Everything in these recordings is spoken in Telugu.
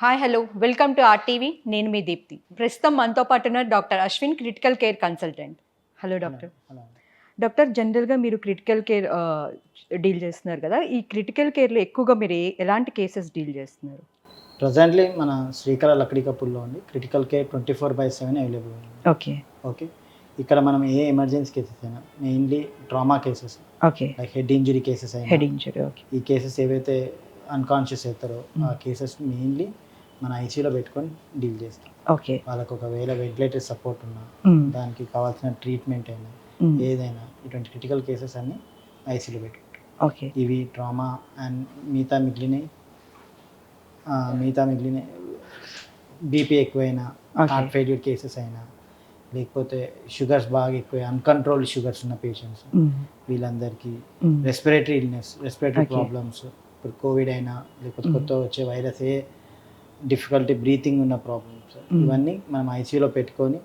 Hi hello welcome to R TV నేను మీ దీప్తి. ప్రస్తుతం మనతో పాటు ఉన్న doctor Ashwin critical care consultant. Hello doctor doctor జనరల్గా మీరు క్రిటికల్ కేర్ డీల్ చేస్తున్నారు కదా. ఈ క్రిటికల్ కేర్లో ఎక్కువగా మీరు ఎలాంటి కేసెస్ డీల్ చేస్తున్నారు? ప్రజెంట్లీ మన శ్రీకళ లక్డీ కపుల్లో ఉంది. Critical care twenty four by seven available okay okay ఇక్కడ మనం ఏ ఎమర్జెన్సీ కేసెస్ అయినా mainly trauma cases okay like head injury cases అయినా. హెడ్ ఇంజరీ ఓకే ఈ కేసెస్ ఏవైతే అన్కాన్షియస్ అవుతారో ఆ కేసెస్ మెయిన్లీ మన ఐసీయూలో పెట్టుకొని డీల్ చేస్తాం. ఓకే. వాళ్ళకు ఒకవేళ వెంటిలేటర్ సపోర్ట్ ఉన్నా దానికి కావాల్సిన ట్రీట్మెంట్ అయినా ఏదైనా ఇటువంటి క్రిటికల్ కేసెస్ అన్ని ఐసీలో పెట్టుకుంటాం. ఓకే. ఇవి ట్రామా అండ్ మిగతా మిగిలినవి ఆ, మిగతా మిగిలిన బీపీ ఎక్కువైనా. హార్ట్ ఫెయిల్యూర్ కేసెస్ అయినా లేకపోతే షుగర్స్ బాగా ఎక్కువ అన్కంట్రోల్డ్ షుగర్స్ ఉన్న పేషెంట్స్ వీళ్ళందరికీ రెస్పిరేటరీ ఇల్నెస్ రెస్పిరేటరీ. ప్రాబ్లమ్స్ ఇప్పుడు కోవిడ్ అయినా లేకపోతే కొత్త వచ్చే వైరస్ ఏ డిఫికల్టీ బ్రీతింగ్ ఉన్న ప్రాబ్లమ్స్ ఇవన్నీ మనం ఐసీయూలో పెట్టుకొని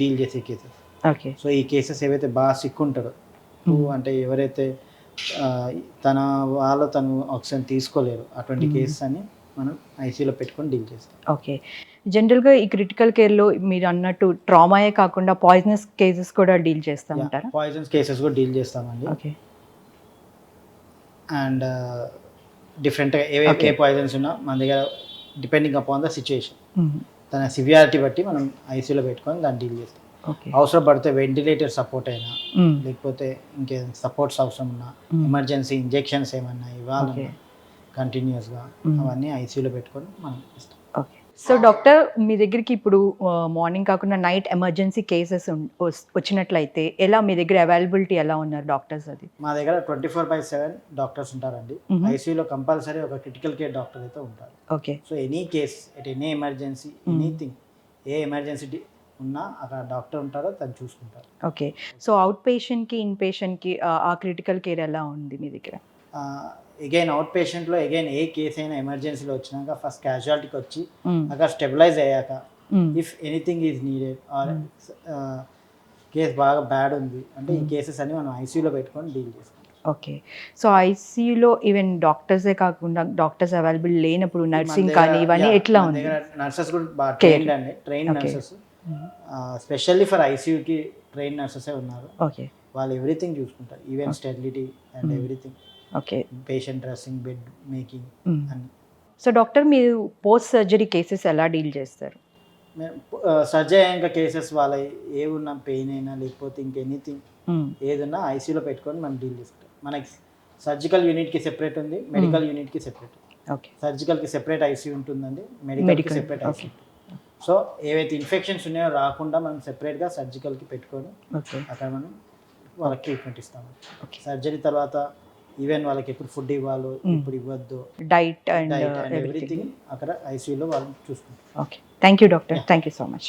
డీల్ చేసే కేసెస్ ఓకే సో ఈ కేసెస్ ఏవైతే బాగా సిక్ ఉంటారో who అంటే ఎవరైతే తన వాళ్ళు తను ఆక్సిజన్ తీసుకోలేరు అటువంటి కేసెస్ అని మనం ఐసీయూలో పెట్టుకొని డీల్ చేస్తాం. ఓకే జనరల్గా ఈ క్రిటికల్ కేర్లో మీరు అన్నట్టు ట్రామాయే కాకుండా పాయిజనస్ కేసెస్ కూడా డీల్ చేస్తూ ఉంటారా? పాయిజన్స్ కేసెస్ కూడా డీల్ చేస్తామండి. ఓకే అండ్ డిఫరెంట్గా ఏ Okay. ఏ పాయిజన్స్ ఉన్నా మన దగ్గర డిపెండింగ్ అపాన్ ద సిచ్యుయేషన్ తన సివియారిటీ బట్టి మనం ఐసీయూలో పెట్టుకొని దాన్ని డీల్ చేస్తాం. అవసరం పడితే వెంటిలేటర్ సపోర్ట్ అయినా లేకపోతే ఇంకేదైనా సపోర్ట్స్ అవసరం ఉన్నా ఎమర్జెన్సీ ఇంజెక్షన్స్ ఏమన్నా ఇవ్వాలన్నా Okay. కంటిన్యూస్గా Mm. అవన్నీ ఐసీయూలో పెట్టుకొని మనం ఇస్తాం ఓకే సో డాక్టర్ మీ దగ్గరికి ఇప్పుడు మార్నింగ్ కాకుండా నైట్ ఎమర్జెన్సీ కేసెస్ వచ్చినట్లయితే ఎలా మీ దగ్గర అవైలబిలిటీ ఎలా ఉన్నారు డాక్టర్స్ అది? మా దగ్గర twenty four by seven doctors ఉంటారండి. ఐసీయూలో కంపల్సరీ ఒక క్రిటికల్ కేర్ డాక్టర్ అయితే ఉంటారు. Okay. So any case at any emergency anything A emergency ఉన్నా అక్కడ డాక్టర్ ఉంటారో తను చూసుకుంటారు. ఓకే. సో అవుట్ పేషెంట్కి ఇన్ పేషెంట్కి ఆ క్రిటికల్ కేర్ ఎలా ఉంది మీ దగ్గర? అగైన్ అవుట్ పేషెంట్లో అగైన్ ఏ కేసు అయినా ఎమర్జెన్సీలో వచ్చినాక ఫస్ట్ క్యాజువాలిటీకి వచ్చి. అక్కడ స్టెబిలైజ్ అయ్యాక. If anything is needed or case బాగా బ్యాడ్ ఉంది అంటే ఈ కేసెస్ అన్ని మనం ఐసీయూలో పెట్టుకొని డీల్ చేస్తాం ఓకే సో ఐసీయూలో ఈవెన్ డాక్టర్సే కాకుండా డాక్టర్స్ అవైలబుల్ లేనప్పుడు నర్సింగ్ కానీ ఇవన్నీ ఎట్లా ఉంది? నర్సెస్ కూడా బాగా. ట్రైన్డ్ అండి ట్రైన్. నర్సెస్ స్పెషల్లీ ఫర్ ఐసీయూకి ట్రైన్ నర్సెసే ఉన్నారు. ఓకే వాళ్ళు ఎవ్రీథింగ్ చూసుకుంటారు even sterility and everything okay patient dressing bed making అని సో డాక్టర్ మీరు పోస్ట్ సర్జరీ కేసెస్ ఎలా డీల్ చేస్తారు? సర్జరీ అయ్యాక కేసెస్ వాళ్ళ ఏ ఉన్న పెయిన్ అయినా లేకపోతే ఇంక ఎనీథింగ్ ఏదన్నా ఐసీయూలో పెట్టుకొని మనం డీల్ చేసుకుంటాం. మనకి సర్జికల్ యూనిట్కి సెపరేట్ ఉంది మెడికల్ యూనిట్కి సెపరేట్ ఓకే సర్జికల్కి సెపరేట్ ఐసీయూ ఉంటుందండి మెడికల్కి సెపరేట్. ఐసీయూ సో ఏవైతే ఇన్ఫెక్షన్స్ ఉన్నాయో రాకుండా మనం సెపరేట్గా సర్జికల్కి పెట్టుకొని అక్కడ మనం వాళ్ళకి ట్రీట్మెంట్ ఇస్తాము. సర్జరీ తర్వాత ఈవెన్ వాళ్ళకి ఎప్పుడు ఫుడ్ ఇవ్వాలో. ఎప్పుడు ఇవ్వద్దు. డైట్ అండ్ ఎవ్రీథింగ్ అక్కడ ఐసీయూలో వాళ్ళు చూసుకుంటారు. Okay thank you doctor thank you so much